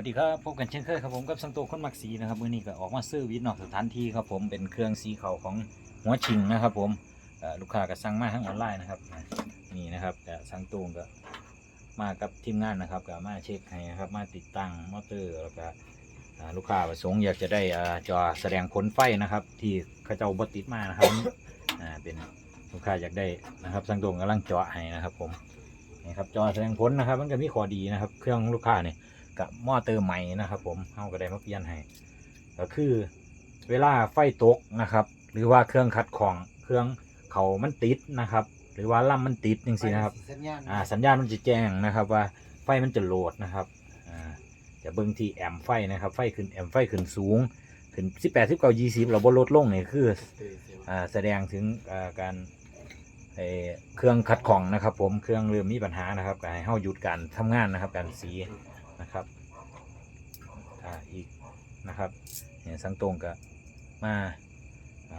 วัสดีครับพบกันเช่นเคยครับผมกับสังโตคนมักสีนะครับมือนี้ก็ออกมาซื้อวิทย์นอกสถานที่ครับผมเป็นเครื่องสีเขาของหัวชิงนะครับผมลูกค้าก็สั่งมาทางออนไลน์นะครับนี่นะครับแต่สังโตงก็มากับทีมงานนะครับก็มาเช็คให้นะครับมาติดตั้งมอเตอร์แล้วก็ลูกค้าประสงค์อยากจะได้จอแสดงผลไฟนะครับ ที่เขาเจ้าบติดมานะครับเป็นลูกค้าอยากได้นะครับสังโตงกำลังจาะให้นะครับผมนี่ครับจอแสดงผลนะครับ มันก็มีข้อดีนะครับ เครื่องลูกค้าเนี่ย กับหม้อเติมใหม่นะครับผมเฮาก็ได้มาเปลี่ยนให้ก็คือเวลาไฟตกนะครับ หรือว่าเครื่องขัดของเครื่องเขามันติดนะครับ หรือว่าล่ำมันติดจริงๆนะครับสัญญาณอ่าสัญญาณมันจะแจ้งนะครับ ว่าไฟมันจะโหลดนะครับอ่าจะเบิ่งที่แอมป์ไฟนะครับ ไฟขึ้นแอมป์ไฟขึ้นสูงขึ้น18 19 20เราบ่ลดลงนี่คืออ่าแสดงถึงอ่าการเอ่อเครื่องขัดของนะครับ ผมเครื่องเริ่มมีปัญหานะครับก็ให้เฮาหยุดการทำงานนะครับ การสีนะครับอ่าอีก นะครับเนี่ยสังตรงก็มา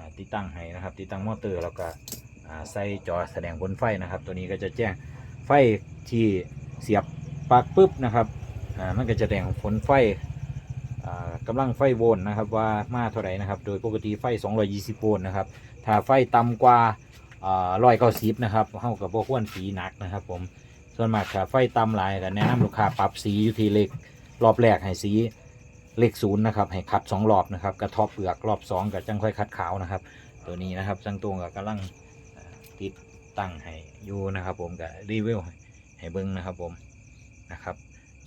าติดตั้งให้นะครับ ติดตั้งมอเตอร์แล้วก็ใส่จอแสดงผลไฟนะครับ ตัวนี้ก็จะแจ้งไฟที่เสียบปลั๊กปุ๊บนะครับอ่ามันก็จะแสดงผลไฟอ่ากำลังไฟโวลต์นะครับว่ามาเท่าไหร่นะครับ โดยปกติไฟ 220 โวลต์นะครับ ถ้าไฟต่ำกว่าร้อยเก้าสิบนะครับเฮากับพวกควรสีหนักนะครับ ผมส่วนมากถ้าไฟต่ำหลายก็แนะนำลูกค้าปรับสีอยู่ที่เลขรอบแรกให้สี เลขศูนย์นะครับ ให้คัดสองรอบนะครับ กระทบเปลือกรอบสองกับจังค่อยคัดขาวนะครับ ตัวนี้นะครับจังตวงกับกำลังติดตั้งให้อยู่นะครับ ผมกับรีวิวให้เบิ้งนะครับผมนะครับ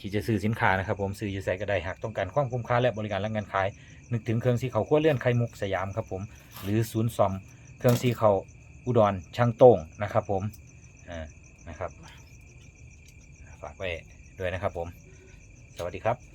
ที่จะซื้อสินค้านะครับ ผมซื้ออยู่ใส่ก็ได้หากต้องการความคุ้มค่าและบริการและงานขาย นึกถึงเครื่องสีเขาขั้วเลื่อนไข่มุกสยามครับผมหรือศูนย์ซอมเครื่องสีเขาอุดรช่างโต้งนะครับผมอ่านะครับฝากไว้ด้วยนะครับผม สวัสดีครับ